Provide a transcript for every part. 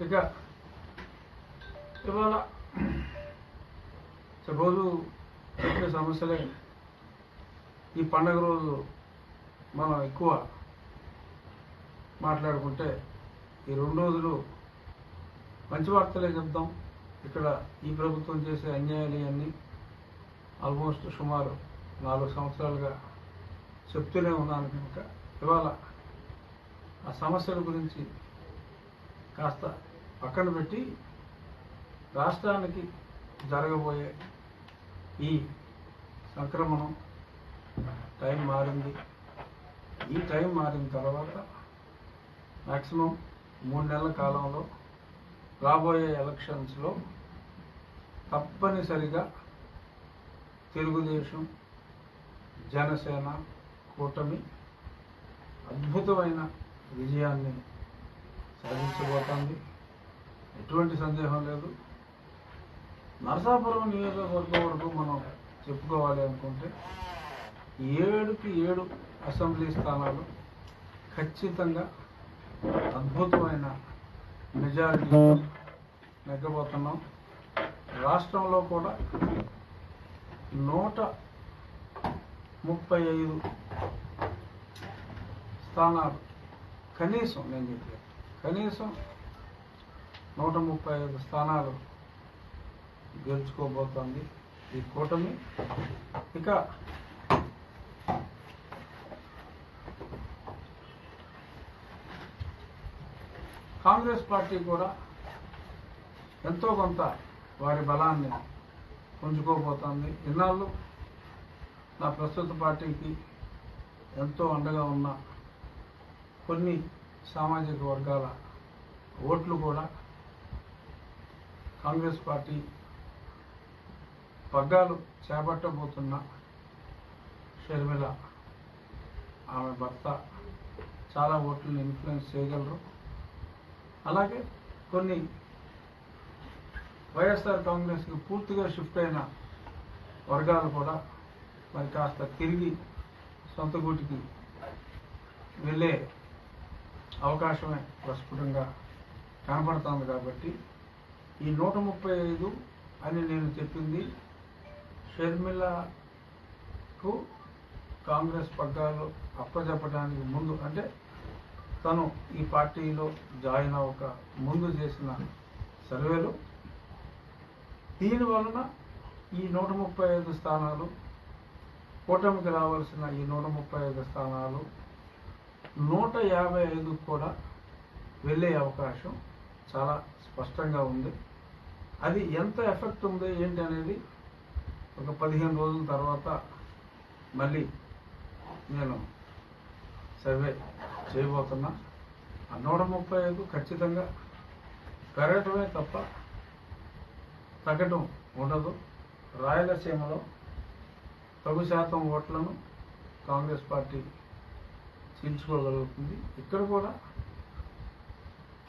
ఇక ఇవాళ రోజు చెప్పే సమస్యలే ఈ పండగ రోజు మనం ఎక్కువ మాట్లాడుకుంటే ఈ రెండు రోజులు మంచి వార్తలే చెప్దాం. ఇక్కడ ఈ ప్రభుత్వం చేసే అన్యాయాలు అన్నీ ఆల్మోస్ట్ సుమారు నాలుగు సంవత్సరాలుగా చెప్తూనే ఉన్నాను కనుక ఇవాళ ఆ సమస్యల గురించి కాస్త పక్కన పెట్టి రాష్ట్రానికి జరగబోయే ఈ సంక్రమణం టైం మారింది. ఈ టైం మారిన తర్వాత మ్యాక్సిమం మూడు నెలల కాలంలో రాబోయే ఎలక్షన్స్లో తప్పనిసరిగా తెలుగుదేశం జనసేన కూటమి అద్భుతమైన విజయాన్ని సాధించబోతోంది. ఎటువంటి సందేహం లేదు. నరసాపురం నియోజకవర్గం వరకు మనం చెప్పుకోవాలి అనుకుంటే ఏడుకి ఏడు అసెంబ్లీ స్థానాలు ఖచ్చితంగా అద్భుతమైన మెజారిటీ నెగ్గబోతున్నాం. రాష్ట్రంలో కూడా నూట ముప్పై ఐదు స్థానాలు కనీసం నేను చెప్పాను కనీసం నూట ముప్పై ఐదు స్థానాలు గెలుచుకోబోతోంది ఈ కూటమి. ఇక కాంగ్రెస్ పార్టీ కూడా ఎంతో కొంత వారి బలాన్ని పుంజుకోబోతోంది. ఇన్నాళ్ళు నా ప్రస్తుత పార్టీకి ఎంతో అండగా ఉన్న కొన్ని సామాజిక వర్గాల ఓట్లు కూడా కాంగ్రెస్ పార్టీ పగ్గాలు చేపట్టబోతున్న షర్మిల ఆమె భర్త చాలా ఓట్లను ఇన్ఫ్లుయెన్స్ చేయగలరు. అలాగే కొన్ని వైఎస్ఆర్ కాంగ్రెస్కి పూర్తిగా షిఫ్ట్ అయిన వర్గాలు కూడా మరి కాస్త తిరిగి సొంత గూటికి వెళ్ళే అవకాశమే ప్రస్ఫుటంగా కనపడుతోంది కాబట్టి ఈ నూట ముప్పై ఐదు అని నేను చెప్పింది షర్మిలకు కాంగ్రెస్ పగ్గాలు అప్పచెప్పడానికి ముందు అంటే తను ఈ పార్టీలో జాయిన్ అవ్వక ముందు చేసిన సర్వేలు. దీని వలన ఈ నూట ముప్పై ఐదు స్థానాలు కూటమికి రావాల్సిన ఈ నూట ముప్పై ఐదు స్థానాలు నూట యాభై ఐదు కూడా వెళ్ళే అవకాశం చాలా స్పష్టంగా ఉంది. అది ఎంత ఎఫెక్ట్ ఉంది ఏంటి అనేది ఒక పదిహేను రోజుల తర్వాత మళ్ళీ నేను సర్వే చేయబోతున్నా. ఆ నూట ముప్పై ఐదు ఖచ్చితంగా పెరగటమే తప్ప తగ్గటం ఉండదు. రాయలసీమలో తగు శాతం ఓట్లను కాంగ్రెస్ పార్టీ చీల్చుకోగలుగుతుంది. ఇక్కడ కూడా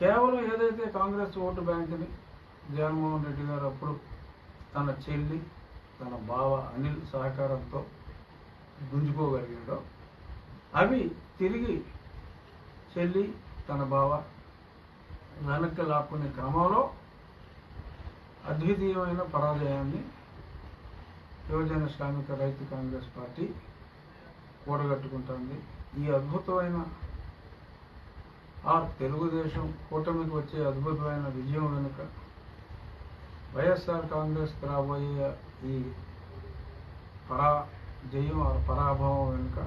కేవలం ఏదైతే కాంగ్రెస్ ఓటు బ్యాంకుని జగన్మోహన్ రెడ్డి గారు అప్పుడు తన చెల్లి తన బావ అనిల్ సహకారంతో గుంజుకోగలిగాడో అవి తిరిగి చెల్లి తన బావ వెనక్కి లాక్కునే క్రమంలో అద్వితీయమైన పరాజయాన్ని యువజన శ్రామిక రైతు కాంగ్రెస్ పార్టీ కూడగట్టుకుంటుంది. ఈ అద్భుతమైన ఆ తెలుగుదేశం కూటమికి వచ్చే అద్భుతమైన విజయం వెనుక వైఎస్ఆర్ కాంగ్రెస్ రాబోయే ఈ పరాజయం ఆ పరాభవం వెనుక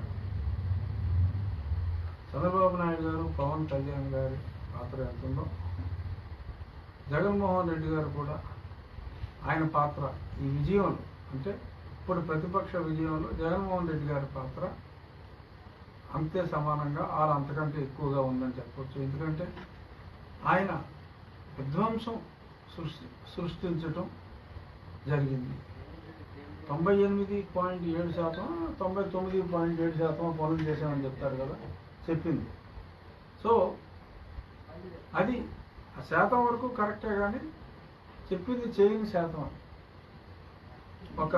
చంద్రబాబు నాయుడు గారు పవన్ కళ్యాణ్ గారి పాత్ర ఎంత ఉందో జగన్మోహన్ రెడ్డి గారు కూడా ఆయన పాత్ర ఈ విజయంలో అంటే ఇప్పుడు ప్రతిపక్ష విజయంలో జగన్మోహన్ రెడ్డి గారి పాత్ర అంతే సమానంగా ఆరు అంతకంటే ఎక్కువగా ఉందని చెప్పవచ్చు ఎందుకంటే ఆయన విధ్వంసం సృష్టి సృష్టించటం జరిగింది. తొంభై ఎనిమిది పాయింట్ ఏడు శాతం తొంభై తొమ్మిది పాయింట్ ఏడు శాతం పనులు చేశామని చెప్తారు కదా చెప్పింది. సో అది ఆ శాతం వరకు కరెక్టే కానీ చెప్పింది చేయని శాతం ఒక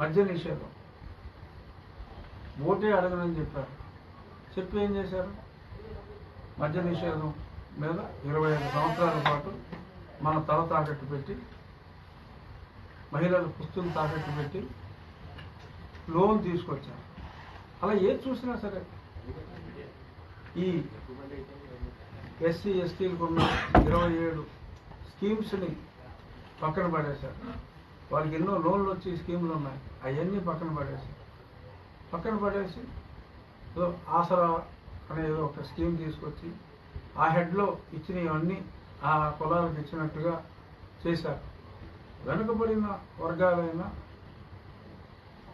మద్య నిషేధం. ఓటే అడగనని చెప్పారు. చెప్పి ఏం చేశారు? మద్య నిషేధం. మీద ఇరవై ఐదు సంవత్సరాల పాటు మన తల తాకట్టు పెట్టి మహిళల పుస్తులు తాకట్టు పెట్టి లోన్ తీసుకొచ్చారు. అలా ఏది చూసినా సరే ఈ ఎస్సీ ఎస్టీలకు ఉన్న ఇరవై ఏడు స్కీమ్స్ని పక్కన పడేశారు. వాళ్ళకి ఎన్నో లోన్లు వచ్చి స్కీములు ఉన్నాయి. అవన్నీ పక్కన పడేశారు. పక్కన పడేసి ఏదో ఆసరా అనే ఏదో ఒక స్కీమ్ తీసుకొచ్చి ఆ హెడ్లో ఇచ్చినవన్నీ ఆ కులాలకు ఇచ్చినట్టుగా చేశారు. వెనుకబడిన వర్గాలైన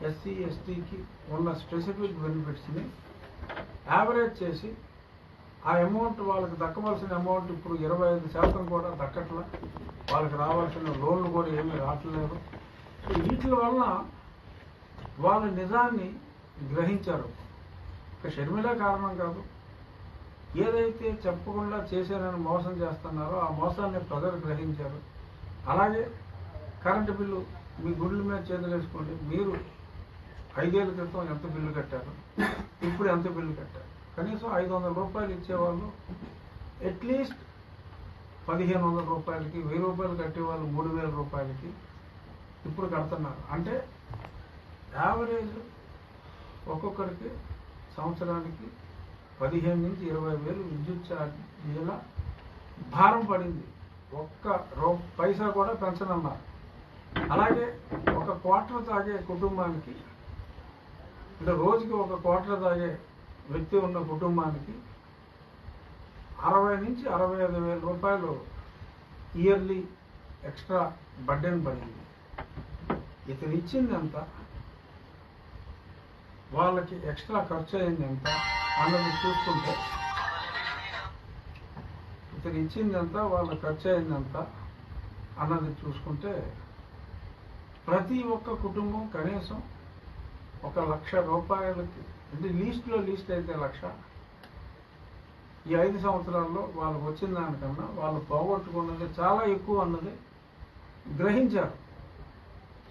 ఎస్సీ ఎస్టీకి ఉన్న స్పెసిఫిక్ బెనిఫిట్స్ని యావరేజ్ చేసి ఆ అమౌంట్ వాళ్ళకి దక్కవలసిన అమౌంట్ ఇప్పుడు ఇరవై ఐదు శాతం కూడా దక్కట్ల. వాళ్ళకి రావాల్సిన లోన్లు కూడా ఏమీ రావట్లేదు. వీటి వలన వాళ్ళ నిజాన్ని గ్రహించారు. ఇక షర్మిల కారణం కాదు. ఏదైతే చెప్పకుండా చేశానని మోసం చేస్తున్నారో ఆ మోసాన్ని ప్రజలు గ్రహించారు. అలాగే కరెంటు బిల్లు మీ గుడ్ల మీద చేతులేసుకోండి మీరు ఐదేళ్ళ క్రితం ఎంత బిల్లు కట్టారు? ఇప్పుడు ఎంత బిల్లు కట్టారు? కనీసం ఐదు వందల రూపాయలు ఇచ్చేవాళ్ళు అట్లీస్ట్ పదిహేను వందల రూపాయలకి వెయ్యి రూపాయలు కట్టేవాళ్ళు మూడు వేల రూపాయలకి ఇప్పుడు కడుతున్నారు. అంటే యావరేజ్ ఒక్కొక్కరికి సంవత్సరానికి పదిహేను నుంచి ఇరవై వేలు విద్యుత్ ఛార్జీల భారం పడింది. ఒక్క రూ పైసా కూడా పెంచనన్నారు అలాగే ఒక క్వార్టర్ తాగే కుటుంబానికి అంటే రోజుకి ఒక క్వార్టర్ తాగే వ్యక్తి ఉన్న కుటుంబానికి అరవై నుంచి అరవై ఐదు వేల రూపాయలు ఇయర్లీ ఎక్స్ట్రా బడ్డెన్ పడింది. ఇతను ఇచ్చింది ఎంత? వాళ్ళకి ఎక్స్ట్రా ఖర్చు అయింది ఎంత? అన్నది చూసుకుంటే ఇతను ఇచ్చిందంత ఎంత వాళ్ళ ఖర్చు అన్నది చూసుకుంటే ప్రతి ఒక్క కుటుంబం కనీసం ఒక లక్ష రూపాయలకి అంటే లీస్ట్లో లీస్ట్ అయితే లక్ష. ఈ ఐదు సంవత్సరాల్లో వాళ్ళు వచ్చిన దానికన్నా వాళ్ళు పోగొట్టుకున్నది చాలా ఎక్కువ అన్నది గ్రహించారు.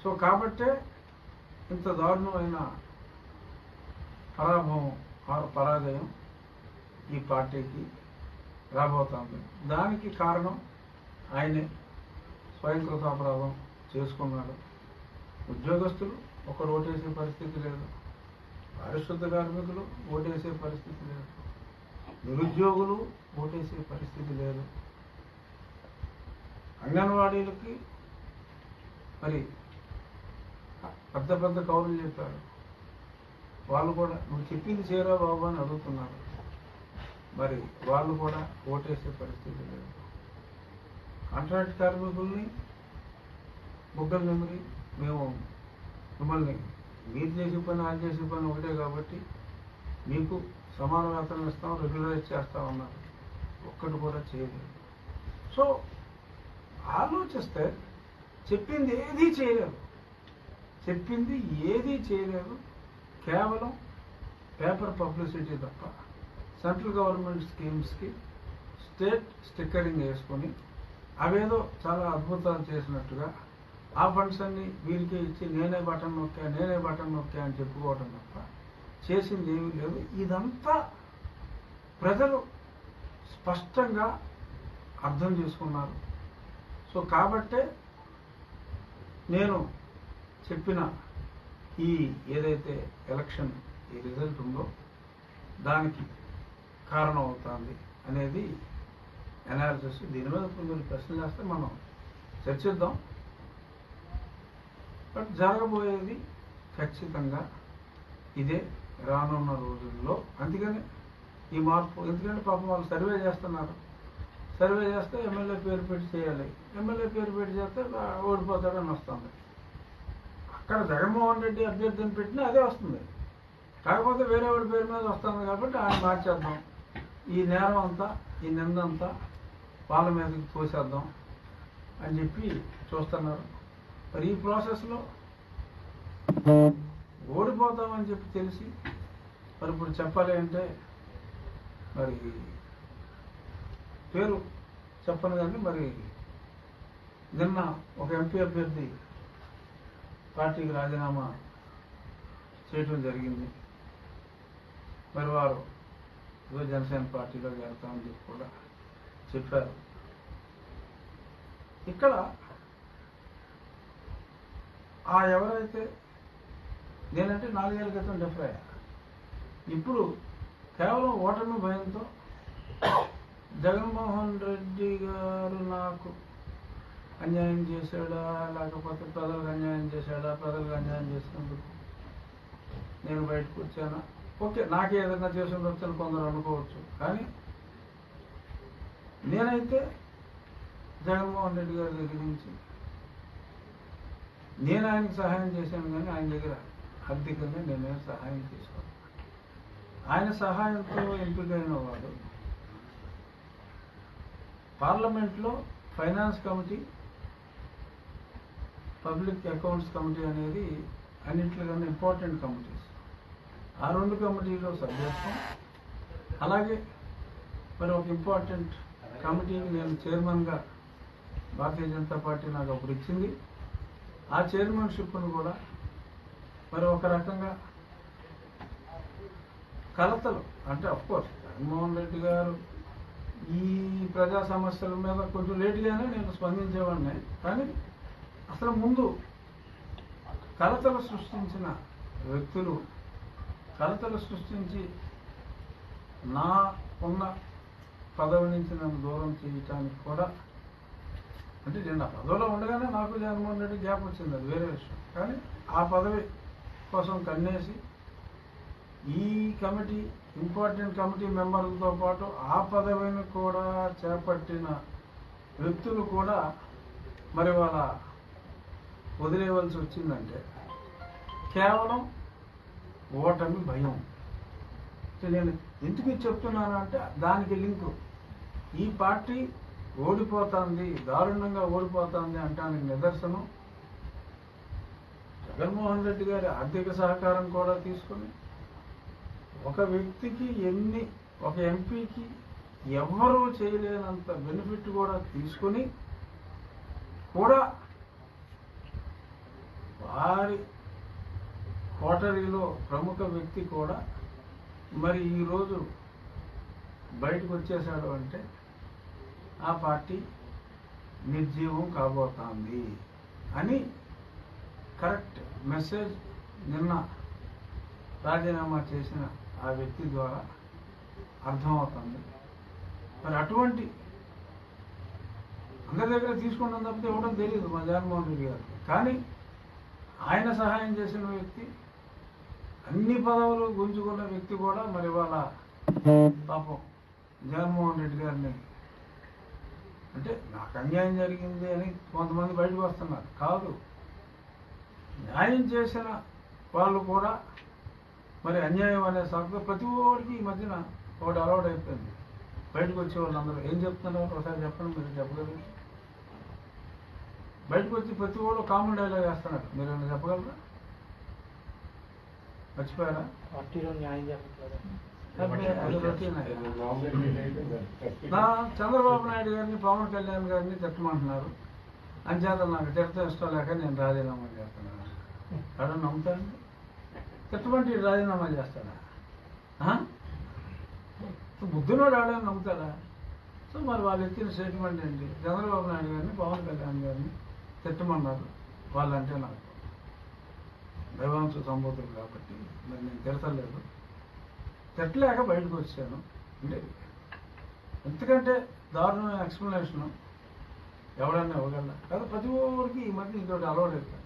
సో కాబట్టే ఇంత దారుణమైన పరాభవం వారు పరాజయం ఈ పార్టీకి రాబోతోంది. దానికి కారణం ఆయనే స్వయంకృతాపరాధం చేసుకున్నాడు. ఉద్యోగస్తులు ఒకరు ఓటేసే పరిస్థితి లేదు. పారిశుద్ధ కార్మికులు ఓటేసే పరిస్థితి లేదు. నిరుద్యోగులు ఓటేసే పరిస్థితి లేదు. అంగన్వాడీలకి మరి పెద్ద పెద్ద కౌరులు చెప్పారు. వాళ్ళు కూడా నువ్వు చెప్పింది చేయరా బాబు అని అడుగుతున్నారు. మరి వాళ్ళు కూడా ఓటేసే పరిస్థితి లేదు. కాంట్రాక్ట్ కార్మికుల్ని బుగ్గల మెమరీ మేము మిమ్మల్ని మీరు చేసే పని ఆ చేసే పని ఒకటే కాబట్టి మీకు సమాన వేతనం ఇస్తాం రెగ్యులరైజ్ చేస్తా ఉన్నారు. ఒక్కటి కూడా చేయలేదు. సో ఆలోచిస్తే చెప్పింది ఏదీ చేయలేదు. చెప్పింది ఏదీ చేయలేదు. కేవలం పేపర్ పబ్లిసిటీ తప్ప సెంట్రల్ గవర్నమెంట్ స్కీమ్స్కి స్టేట్ స్టిక్కరింగ్ వేసుకొని అవేదో చాలా అద్భుతాలు చేసినట్టుగా ఆ ఫండ్స్ అన్ని వీరికే ఇచ్చి నేనే బటన్ నొక్కా నేనే బటన్ నొక్కా అని చెప్పుకోవటం తప్ప చేసింది ఏమీ లేదు. ఇదంతా ప్రజలు స్పష్టంగా అర్థం చేసుకున్నారు. సో కాబట్టే నేను చెప్పిన ఈ ఏదైతే ఎలక్షన్ ఈ రిజల్ట్ ఉందో దానికి కారణం అవుతుంది అనేది అనాలిసిస్ దీని మీద కొన్ని ప్రశ్నలు వేస్తే మనం చర్చిద్దాం. బట్ జరగబోయేది ఖచ్చితంగా ఇదే రానున్న రోజుల్లో. అందుకని ఈ మార్పు ఎందుకంటే పాపం వాళ్ళు సర్వే చేస్తున్నారు. సర్వే చేస్తే ఎమ్మెల్యే పేరు పెట్టి చేయాలి. ఎమ్మెల్యే పేరు పెట్టి చేస్తే ఓడిపోతాడని వస్తుంది. అక్కడ జగన్మోహన్ రెడ్డి అభ్యర్థిని పెట్టినా అదే వస్తుంది. కాకపోతే వేరేవాడి పేరు మీద వస్తుంది కాబట్టి ఆయన మార్చేద్దాం. ఈ నేరం అంతా ఈ నింద అంతా వాళ్ళ మీదకి తోసేద్దాం అని చెప్పి చూస్తున్నారు. మరి ఈ ప్రాసెస్లో ఓడిపోతామని చెప్పి తెలిసి మరి ఇప్పుడు చెప్పాలి అంటే మరి పేరు చెప్పను కానీ మరి నిన్న ఒక ఎంపీ అభ్యర్థి పార్టీకి రాజీనామా చేయటం జరిగింది. మరి వారు ఏదో జనసేన పార్టీలో చేరతామని చెప్పి కూడా చెప్పారు. ఇక్కడ ఆ ఎవరైతే నేనంటే నాలుగేళ్ళ క్రితం డిఫర్ అయ్యా. ఇప్పుడు కేవలం ఓటమి భయంతో జగన్మోహన్ రెడ్డి గారు నాకు అన్యాయం చేశాడా? లేకపోతే ప్రజలకు అన్యాయం చేశాడా? ప్రజలకు అన్యాయం చేసినందుకు నేను బయటకు వచ్చానా? ఓకే నాకే ఏదైనా చేసి ఉండొచ్చు కొందరు అనుకోవచ్చు. కానీ నేనైతే జగన్మోహన్ రెడ్డి గారి దగ్గర నుంచి నేను ఆయనకు సహాయం చేశాను కానీ ఆయన దగ్గర ఆర్థికంగా నేనేం సహాయం చేశాను ఆయన సహాయంతో ఎంపికైన వాడు పార్లమెంట్లో finance committee public accounts committee అనేది అన్నింటికన్నా ఇంపార్టెంట్ కమిటీస్. ఆ రెండు కమిటీలో సభ్యత్వం. అలాగే మరి ఒక ఇంపార్టెంట్ కమిటీని నేను చైర్మన్గా భారతీయ జనతా పార్టీ నాకు అప్పుడు ఇచ్చింది. ఆ చైర్మన్షిప్ను కూడా మరి ఒక రకంగా కలతలు. అంటే అఫ్కోర్స్ జగన్మోహన్ రెడ్డి గారు ఈ ప్రజా సమస్యల మీద కొంచెం లేట్గానే నేను స్పందించేవాడిని. కానీ అసలు ముందు కలతలు సృష్టించిన వ్యక్తులు కలతలు సృష్టించి నా ఉన్న పదవి నుంచి నన్ను దూరం చేయటానికి కూడా అంటే నేను ఆ పదవిలో ఉండగానే నాకు జగన్మోహన్ రెడ్డి గ్యాప్ వచ్చింది అది వేరే విషయం. కానీ ఆ పదవి కోసం కన్నేసి ఈ కమిటీ ఇంపార్టెంట్ కమిటీ మెంబర్లతో పాటు ఆ పదవిని కూడా చేపట్టిన వ్యక్తులు కూడా మరి వాళ్ళ వదిలేయవలసి వచ్చిందంటే కేవలం ఓటమి భయం. నేను ఎందుకు చెప్తున్నాను అంటే దానికి లింకు. ఈ పార్టీ ఓడిపోతుంది దారుణంగా ఓడిపోతుంది అంటానికి నిదర్శనం జగన్మోహన్ రెడ్డి గారి ఆర్థిక సహకారం కూడా తీసుకుని ఒక వ్యక్తికి ఎన్ని ఒక ఎంపీకి ఎవ్వరూ చేయలేనంత బెనిఫిట్ కూడా తీసుకుని కూడా వారి కోటరీలో ప్రముఖ వ్యక్తి కూడా మరి ఈరోజు బయటకు వచ్చేసాడు అంటే ఆ పార్టీ నిర్జీవం కాబోతోంది అని కరెక్ట్ మెసేజ్ నిన్న రాజీనామా చేసిన ఆ వ్యక్తి ద్వారా అర్థమవుతుంది. మరి అటువంటి అందరి దగ్గర తీసుకుంటాం తప్పితే ఇవ్వడం తెలియదు మా జగన్మోహన్ రెడ్డి గారు కానీ ఆయన సహాయం చేసిన వ్యక్తి అన్ని పదవులు గుంజుకున్న వ్యక్తి కూడా మరి వాళ్ళ పాపం జగన్మోహన్ రెడ్డి గారిని. అంటే నాకు అన్యాయం జరిగింది అని కొంతమంది బయటకు వస్తున్నారు. కాదు. న్యాయం చేసిన వాళ్ళు కూడా మరి అన్యాయం అనే సాకుతో ప్రతి ఒక్కరికి ఈ మధ్యన ఒకటి అలవాటు అయిపోయింది బయటకు వచ్చే వాళ్ళందరూ ఏం చెప్తున్నారు? ఒకసారి చెప్పండి మీరు చెప్పగలరు? బయటకు వచ్చి ప్రతి ఒక్కరు కామన్ డైలాగ్ వేస్తున్నారు. మీరు ఏమైనా చెప్పగలరా? మర్చిపోయారా? పార్టీలో న్యాయం. నా చంద్రబాబు నాయుడు గారిని పవన్ కళ్యాణ్ గారిని తిట్టమంటున్నారు. అంచేత నాకు తిట్టడం ఇష్టం లేక నేను రాజీనామా చేస్తున్నాను. ఎవడన్నా నమ్ముతాడు తిట్టమంటే రాజీనామా చేస్తాడా? ఆ? బుద్ధినోడు ఎవడైనా నమ్ముతాడా సో మరి వాళ్ళు ఇచ్చిన స్టేట్మెంట్ ఏంటి? చంద్రబాబు నాయుడు గారిని పవన్ కళ్యాణ్ గారిని తిట్టమన్నారు. వాళ్ళంటే నాకు దైవాంశ సంబోధులు కాబట్టి మరి నేను తిడతలేదు. తిట్టలేక బయటకు వచ్చాను. అంటే ఎందుకంటే దారుణమైన ఎక్స్ప్లెనేషన్ ఎవడన్నా ఇవ్వగల కదా ప్రతి ఒక్కరికి ఈ మధ్య ఇంకోటి అలవాటు అవుతాను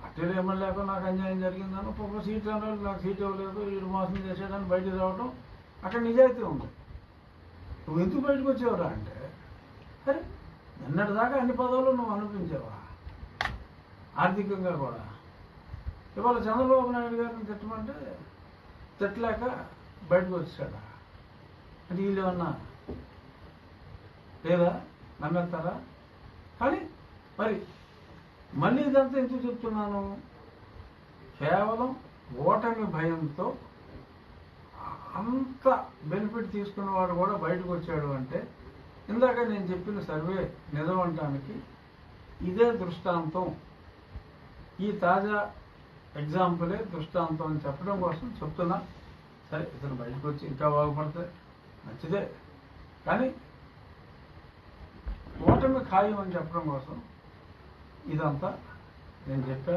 పార్టీలో ఎమ్మెల్యేకు నాకు అన్యాయం జరిగిందని పాప సీట్ అన్నాడు నాకు సీట్ ఇవ్వలేదు వీడు మోసం చేసేదాన్ని బయటకు రావడం అక్కడ నిజాయితీ ఉంది. నువ్వు ఎందుకు బయటకు వచ్చేవరా అంటే అరే దాకా అన్ని పదవులు నువ్వు అనిపించావా ఆర్థికంగా కూడా. ఇవాళ చంద్రబాబు నాయుడు గారిని తిట్టమంటే తిట్టలేక బయటకు వచ్చాడా? అంటే వీళ్ళు ఏమన్నా లేదా? నమ్మేస్తారా? కానీ మరి మళ్ళీ ఇదంతా ఎందుకు చెప్తున్నాను? కేవలం ఓటమి భయంతో అంత బెనిఫిట్ తీసుకున్నవాడు కూడా బయటకు వచ్చాడు అంటే ఇందాక నేను చెప్పిన సర్వే నిజం ఇదే దృష్టాంతం. ఈ తాజా ఎగ్జాంపులే దృష్టాంతం అని చెప్పడం కోసం చెప్తున్నా. సరే ఇతను బయటకు వచ్చి ఇంకా బాగుపడితే మంచిదే. కానీ ఓటమి ఖాయం అని చెప్పడం కోసం ఇదంతా నేను చెప్పా.